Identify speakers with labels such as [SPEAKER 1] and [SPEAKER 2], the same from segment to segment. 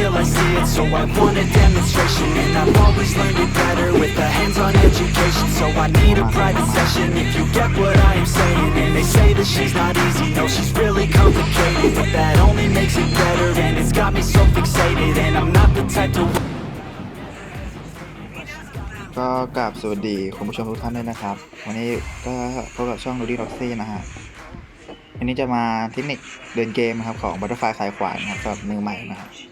[SPEAKER 1] till I see it, so I want a demonstration And I've always learned it better with a hands-on education So I need a private session if you get what I am saying And they say that she's not easy, no she's really complicated But that only makes it better and it's got me so fixated And I'm not the type to
[SPEAKER 2] ก็กราบสวัสดีคุณผู้ชมทุกท่านด้วยนะครับ วันนี้ก็พบกับช่องดูดี้ร็อกซี่นะฮะวันนี้จะมาเทคนิคเดินเกมนะครับของบัตเตอร์ฟลายสายขวานนะครับสำหรับมือใหม่นะครับ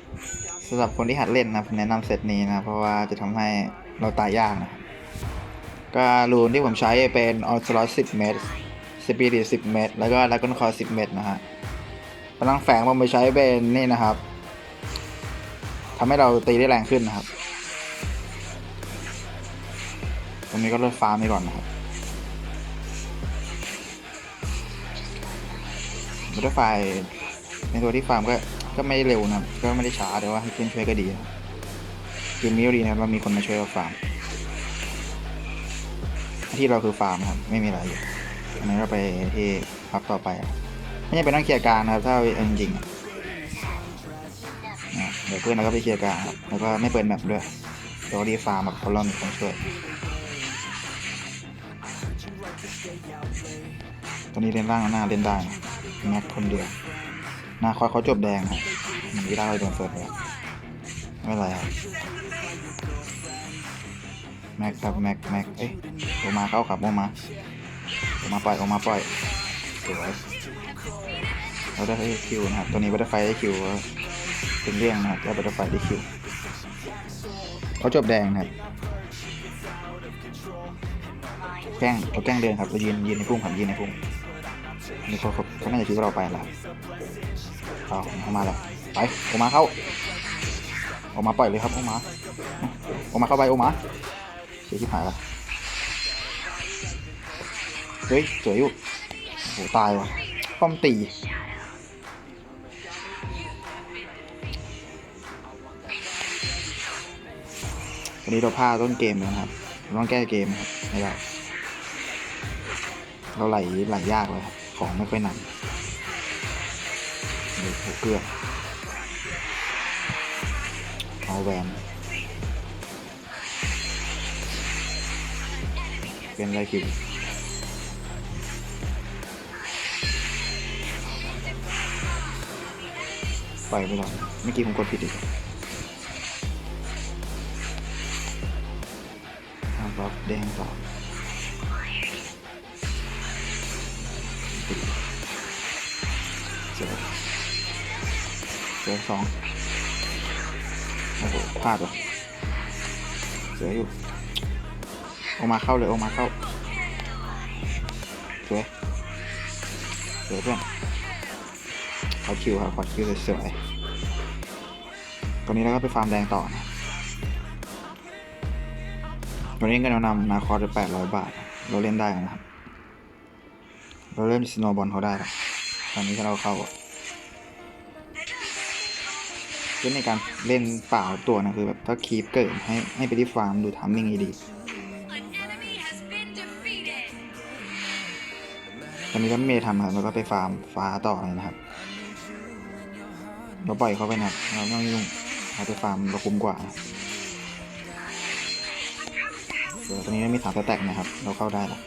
[SPEAKER 2] สำหรับคนที่หัดเล่นนะครับแนะนำเซตนี้นะเพราะว่าจะทำให้เราตายยากนะครับก็รูนที่ผมใช้เป็นออสลอส10เมตรสปีด10เมตร แล้วก็ลักกอนคอ10เมตรนะฮะพลังแฝงผมไปใช้เป็นนี่นะครับทำให้เราตีได้แรงขึ้นนะครับ ตรงนี้ก็เลือกฟามไปก่อนนะครับร์ไฟในตัวที่ฟาร์มก็ ก็ไม่เร็วนะครับก็ไม่ได้ช้าแต่ว่าให้เพื่อนช่วยก็ดีครับเกมนี้ก็ดีนะครับว่ามีคนมาช่วยเราฟาร์มที่เราคือฟาร์มครับไม่มีอะไรอยู่อันนี้เราไปที่พับต่อไปไม่จำเป็นต้องเคลียร์การนะครับถ้าเอาจริงๆอะอะเดี๋ยวเพื่อนเราก็ไปเคลียร์การครับแล้วก็ไม่เปิดแมปด้วยเดี๋ยวรีฟาร์มแบบเพราเรามีคนช่วยตอนนี้เล่นล่างหน้าเล่นได้นะแม็กคนเดียว นาคอยเขาจบแดงครับมันไม่ได้โดนเฟิร์สแล้วไม่เป็นไรครับแม็กครับแม็กแม็กเอ้ยโอมาเข้าขับโอมาโอมาปล่อยโอมาปล่อยสวยเราได้คิวนะครับตัวนี้บัตเตอร์ไฟได้คิวเป็นเรื่องนะครับแล้วบัตเตอร์ไฟได้คิวเขาจบแดงนะครับแกล้งเขาแกล้งเดินครับเรายืนยืนในพุ่งครับยืนในพุ่งนี่เขาเขาเขาน่าจะคิดว่าเราไปแล้ว เอาเอามาแล้วไปโอมาเข้าโอมาปล่อยเลยครับโอมาโอมาเข้าไปโอมาเสียที่หายละเฮ้ยสวยอยู่โหตายว่ะป้อมตีวันนี้เราพลาดต้นเกมแล้วนะครับเราต้องแก้เกมครับไม่ได้เราไหลไหลยากเลยครับของไม่ค่อยหนัก เดี๋ยวเกลืองเอาแวนเป็นไรคิวไปไม่ได้เมื่อกี้ผมกดผิดอีกอ่าบล็อกแดงต่อ เจอสองโอ้โหพลาดว่ะเสืออยู่ออกมาเข้าเลยออกมาเข้าสวยสวยเพื่อนขอคิวครับขอคิวสวยๆตอนนี้เราก็ไปฟาร์มแดงต่อนะวันนี้ก็แนะนำนาคอร์ดแปดร้อยบาท เราเล่นได้นะครับ เราเล่นสโนบอลเขาได้ครับตอนนี้ถ้าเราเข้าอะ เล่นในการเล่นเปล่าตัวนะคือแบบถ้าคีปเกิดให้ให้ไปที่ฟาร์มดูทามมิ่งดีตอนนี้ก็ไม่มีอะไรทำครับแล้วก็ไปฟาร์มฟ้าต่อเลยนะครับเราปล่อยเขาไปนะครับเราไม่ต้องยุ่งเราไปฟาร์มเราคุ้มกว่าเดี๋ยวตอนนี้ไม่มีสามสแต็กนะครับ เราเข้าได้ละ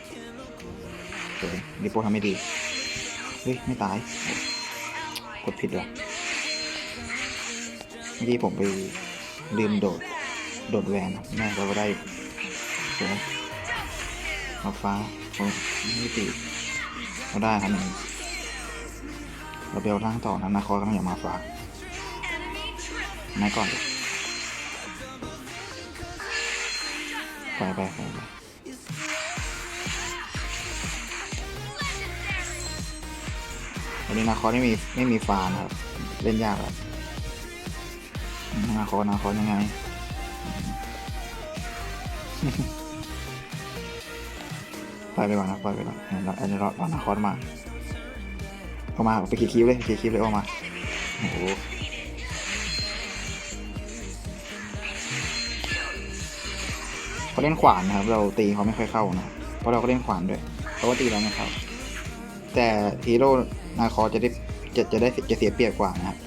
[SPEAKER 2] เดี๋ยวดิโปทำไม่ดี เฮ้ย ไม่ตาย กดผิดเมื่อ กี้ผมไปลืมโดด โดดแวนครับแม่เราได้เดี๋ยมาฟ้าโอ้ไม่ตีเราได้ครับหนึ่งเราเบลล่างต่อนะนาคอต้องอย่ามาฟ้าไม่ก่อนไปไปไปไปวันนี้นาคอไม่มีไม่มีฟ้านะครับ เล่นยากครับ นาคอนาคอยังไงปล่อยไปก่อนนะปล่อยไปก่อนเนี่ยเราอันนี้เราเรานาคอมาเอามาไปขี่คลิปเลยขี่คลิปเลยเอามาโอ้โหเขาเล่นขวานนะครับ เราตีเขาไม่ค่อยเข้านะเพราะเราก็เล่นขวานด้วยเขาก็ตีเราไม่เข้าแต่ฮีโร่นาคอจะได้จะจะได้จะเสียเปรียบกว่านะครับ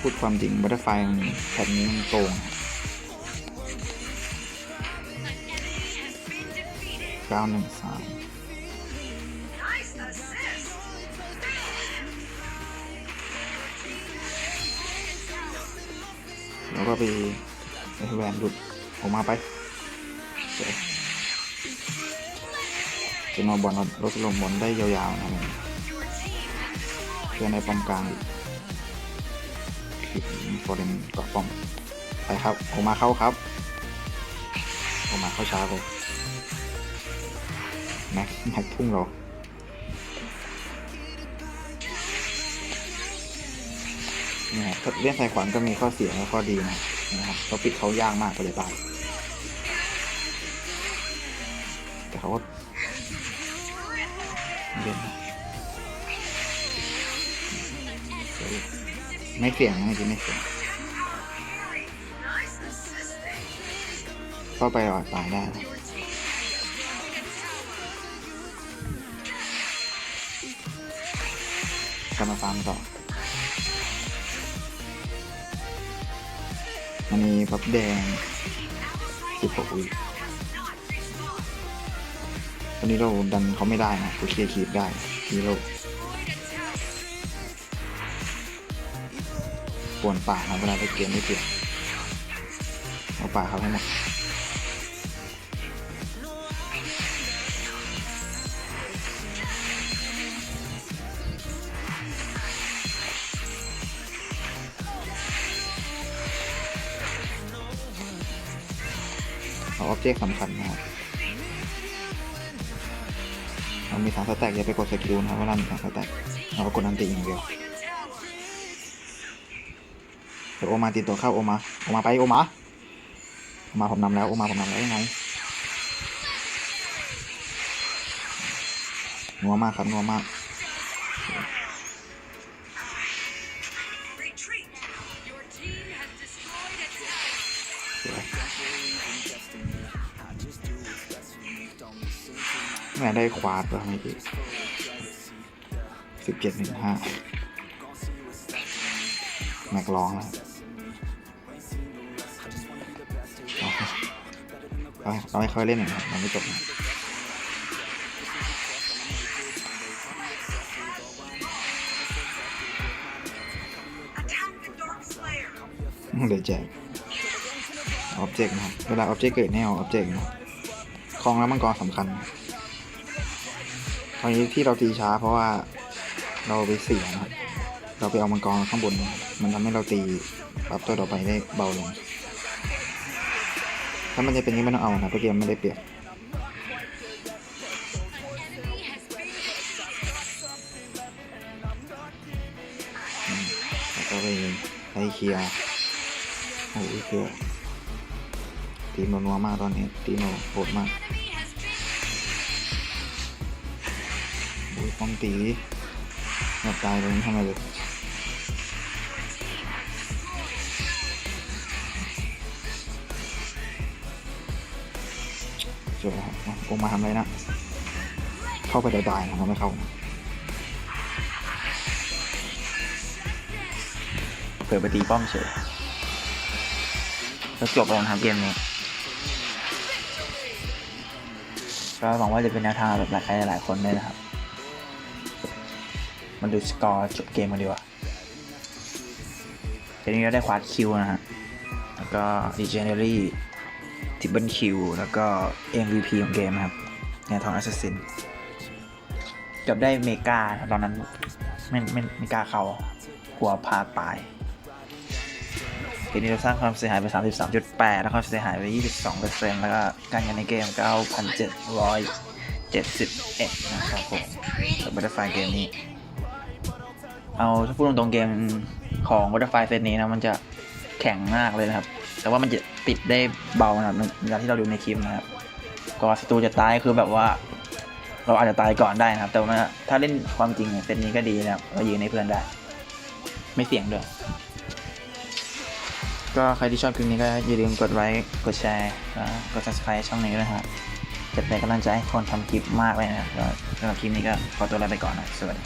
[SPEAKER 2] พูดความจริงบัตเตอร์ไฟมันแผ่นนี้มันโกงเก้าหนึ่งสามแล้วก็ไปไอแวนหลุดออกมาไปจะมาบอลรถลมบอลได้ยาวๆนะเพื่อในป้อมกลางอีก ฟอร์เรนเกาะป้อมไปครับออกมาเข้าครับออกมาเข้าช้าเลยแม็กแม็กพุ่งเราเนี่ยเล่นสายขวานก็มีข้อเสียและข้อดีนะนะครับเขาปิดเขายากมากก็เลยตาแต่เขาก็เล่นนะ ไม่เสียงนะจริงๆไม่เสียงเข้าไปหลอดตายได้กลับมาฟาร์มต่อ มันมีพับแดง16วิตอนนี้เราดันเขาไม่ได้นะกูเคลียร์คีบได้ฮีโร่ ปวนป่านะเวลาไปเกมไม่เปลี่ยนเอาป่าเขาให้หมดเอาออบเจกต์สำคัญนะครับเรามีสามสแต็กอย่าไปกดสกิลนะครับเวลามีสามสแต็กเราก็กดอันติอย่างเดียว เดี๋ยวโอมาตีตัวเข้าโอมาโอมาไปโอมาโอมาผมนำแล้วโอมาผมนำแล้วยังไงนัวมากครับนัวมากแม่ได้ควาดแล้วเมื่อกี้สิบเจ็ดหนึ่งห้าแม็กร้องแล้ว เอาให้เอาให้เขาเล่นหน่อยครับมันไม่จบนะเดี๋ยวแจกออบเจกต์นะครับ เวลาออบเจกต์เกิดแนวออบเจกต์นะคลองแล้วมังกรสำคัญตอนนี้ที่เราตีช้าเพราะว่าเราไปเสียนะครับเราไปเอามังกรข้างบน มันทำให้เราตีปรับตัวต่อไปได้เบาลง ถ้ามันจะเป็นย่างนี้ไม่ต้องเอานะเพราะเกมไม่ได้เปรียบแล้วก็ไปไล่เคลียร์โอ้ยเคลียร์ทีมนนัวมากตอนนี้ทีมโนโหดมากโอ้ยป้องตีหมดตายเลยไม่ทำอะไรเลย ล้วครับโอมาทำอะไรนะ เข้าไปได้ๆนะครับไม่เข้านะ
[SPEAKER 3] เปิดไปตีป้อมเฉยแล้วจบลงทำเกมนี้ก็หวังว่าจะเป็นแนวทางแบบหลายหลายๆคนได้นะครับมาดูสกอร์จบเกมกันดีกว่าเกมนี้เราได้ควาดคิวนะฮะ แล้วก็ดีเจเนอรี่ ทิบเบิลคิวแล้วก็ MVP ของเกมครับแนวทองแอสซัสซินเกับได้เมกาตอนนั้นไม่ไม่ไม่กล้าเข้ากลัวพาตายเกมนี้เราสร้างความเสียหายไป 33.8 แล้วความเสียหายไป 22%แล้วก็การเงินในเกม 9,771 นะครับผมสำหรับบัตเตอร์ไฟเกมนี้
[SPEAKER 2] เอาถ้าพูดตรงๆเกมของ Butterfly เซตนี้นะ มันจะแข็งมากเลยนะครับ แต่ว่ามันจะปิดได้เบานะครับเวลาที่เราดูในคลิปนะครับก็ศัตรูจะตายคือแบบว่า เราอาจจะตายก่อนได้นะครับ แต่ว่าถ้าเล่นความจริงเนี่ยเซตนี้ก็ดีนะครับเรายืนให้เพื่อนได้ ไม่เสี่ยงด้วยก็ใครที่ชอบคลิปนี้ก็อย่าลืมกดไลค์กดแชร์แล้วกด subscribe ช่องนี้ด้วยนะครับจะเป็นกำลังใจให้คนทำคลิปมากเลยนะครับก็สำหรับคลิปนี้ก็ขอตัวลาไปก่อนนะสวัสดี